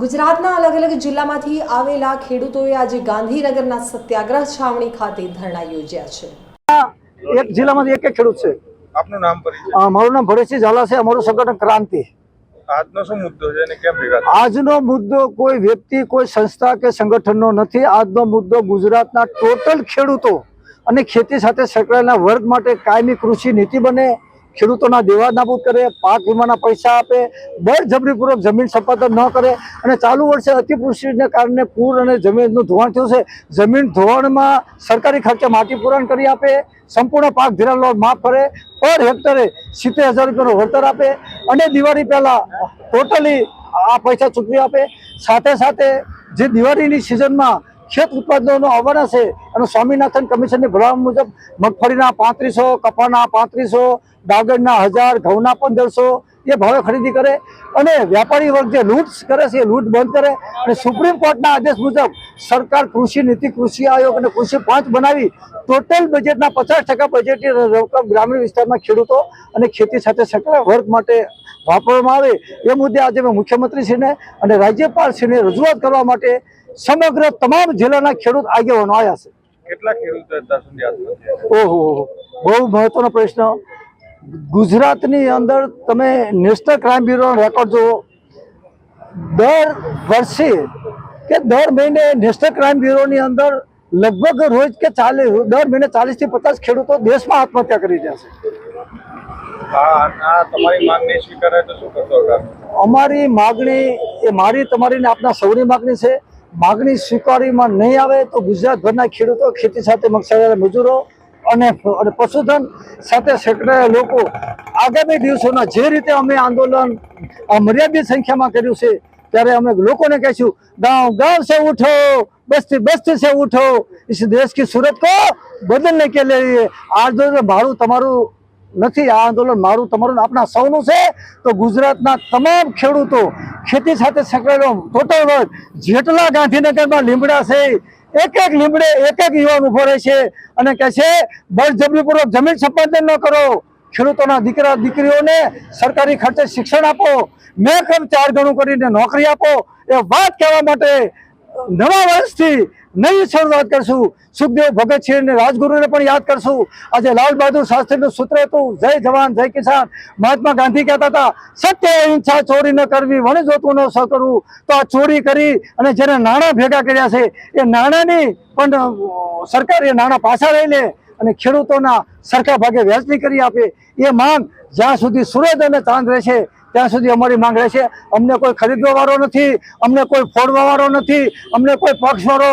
ગુજરાતના અલગ અલગ જિલ્લામાંથી આવેલા ખેડૂતોએ આજે ગાંધીનગરના સત્યાગ્રહ છાવણી ખાતે ધરણા યોજ્યા છે. એક જિલ્લામાંથી એક એક ખેડૂત છે. આપનું નામ પરિચય? મારું નામ ભરેશજી ઝાલા છે. અમારું સંગઠન ક્રાંતિ. આજનો શું મુદ્દો છે અને કેમ ભેગા આજનો મુદ્દો કોઈ વ્યક્તિ કોઈ સંસ્થા કે સંગઠનનો નથી. આજનો મુદ્દો ગુજરાતના ટોટલ ખેડૂતો અને ખેતી સાથે સંકળાયેલા વર્ગ માટે કાયમી કૃષિ નીતિ બને. ખેડૂતોના દેવા નાબૂદ કરે, પાક વીમાના પૈસા આપે બળજબરીપૂર્વક જમીન સંપાદન ન કરે અને ચાલુ વર્ષે અતિવૃષ્ટિને કારણે પૂર અને જમીનનું ધોવાણ થયું છે. જમીન ધોવાણમાં સરકારી ખર્ચે માટી પુરાણ કરી આપે, સંપૂર્ણ પાક ધિરાણ લોન માફ કરે, પર હેક્ટરે સિત્તેર હજાર રૂપિયાનું વળતર આપે અને દિવાળી પહેલાં ટોટલી આ પૈસા ચૂકવી આપે. સાથે સાથે જે દિવાળીની સિઝનમાં ખેત ઉત્પાદનો અવેરનેસ છે. અને સ્વામિનાથન કમિશનની ભલામણ મુજબ મગફળીના પાંત્રીસો, કપાના પાંત્રીસો, ડાંગરના હજાર, ઘઉંના પંદરસો એ ભાવે ખરીદી કરે. અને વ્યાપારી વર્ગ જે લૂંટ કરે છે, એ લૂંટ બંધ કરે. અને સુપ્રીમ કોર્ટના આદેશ મુજબ સરકાર કૃષિ નીતિ, કૃષિ આયોગ અને કૃષિ પાંચ બનાવી ટોટલ બજેટના પચાસ ટકા બજેટની રકમ ગ્રામીણ વિસ્તારમાં ખેડૂતો અને ખેતી સાથે સંકળાયેલા વર્ગ માટે વાપરવામાં આવે. એ મુદ્દે આજે મેં મુખ્યમંત્રીશ્રીને અને રાજ્યપાલશ્રીને રજૂઆત કરવા માટે સમગ્ર તમામ જિલ્લાના ખેડૂત આગેવાનો આવ્યા છે. કેટલા ખેડૂતો? ઓહો બહુ મહત્વનો પ્રશ્ન. ગુજરાતની અંદર તમે નેશનલ ક્રાઇમ બ્યુરો રેકોર્ડ જુઓ. દર વર્ષે કે દર મહિને નેશનલ ક્રાઇમ બ્યુરોની અંદર લગભગ રોજ કે ચાલીસ દર મહિને ચાલીસથી પચાસ ખેડૂતો દેશમાં આત્મહત્યા કરી રહ્યા છે. અમારી માગણી એ મારી તમારી ને આપના સૌની માગણી છે. માગણી સ્વીકારીમાં નહીં આવે તો ગુજરાતભરના ખેડૂતો ખેતી સાથે મગસારીના મજૂરો અને પશુધન સાથે સંકળાયેલા લોકો આગામી દિવસોના જે રીતે અમે આંદોલન મર્યાદિત સંખ્યામાં કર્યું છે, ત્યારે અમે લોકોને કહીશું, ગાંવ ગાંવ સે ઉઠો, બસ્તી બસ્તી સે ઉઠો દેશ કે સુરત કો બદલને કે લઈએ આંદોલન મારું, તમારું નથી, આ આંદોલન મારું, તમારું આપણા સૌનું છે. તો ગુજરાતના તમામ ખેડૂતો ખેતી સાથે સંકળાયેલો ટોટલ વર્ગ જેટલા ગાંધીનગરમાં લીમડા છે એક એક લીમડે એક એક યુવાન ઊભો રહે છે અને કહે છે, બળજબરીપૂર્વક જમીન સંપાદન ન કરો. ખેડૂતોના દીકરા, દીકરીઓને સરકારી ખર્ચે શિક્ષણ આપો. મેં ચાર ગણું કરીને નોકરી આપો. એ વાત કહેવા માટે નવા વર્ષથી નવી શરૂઆત કરશું. સુખદેવ ભગતસિંહ અને રાજગુરુને પણ યાદ કરશું. આજે લાલ બહાદુર શાસ્ત્રીનું સૂત્ર હતું, જય જવાન, જય કિસાન. મહાત્મા ગાંધી કહેતા હતા, સત્ય અહિંસા ચોરી ન કરવી, વણ જોતું ન કરવું તો આ ચોરી કરી અને જેને નાણાં ભેગા કર્યા છે, એ નાણાંની પણ સરકાર એ નાણાં પાછા લઈ લે અને ખેડૂતોના સરખા ભાગે વ્યાજની કરી આપે. એ માંગ જ્યાં સુધી સૂરજ અને ચાંદ રહેશે ત્યાં સુધી અમારી માંગ રહેશે. અમને કોઈ ખરીદવા વાળો નથી, અમને કોઈ ફોડવા વાળો નથી, અમને કોઈ પક્ષવાળો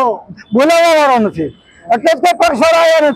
બોલાવવાવાળો નથી. એટલે જ કોઈ પક્ષવાળો આવ્યા નથી.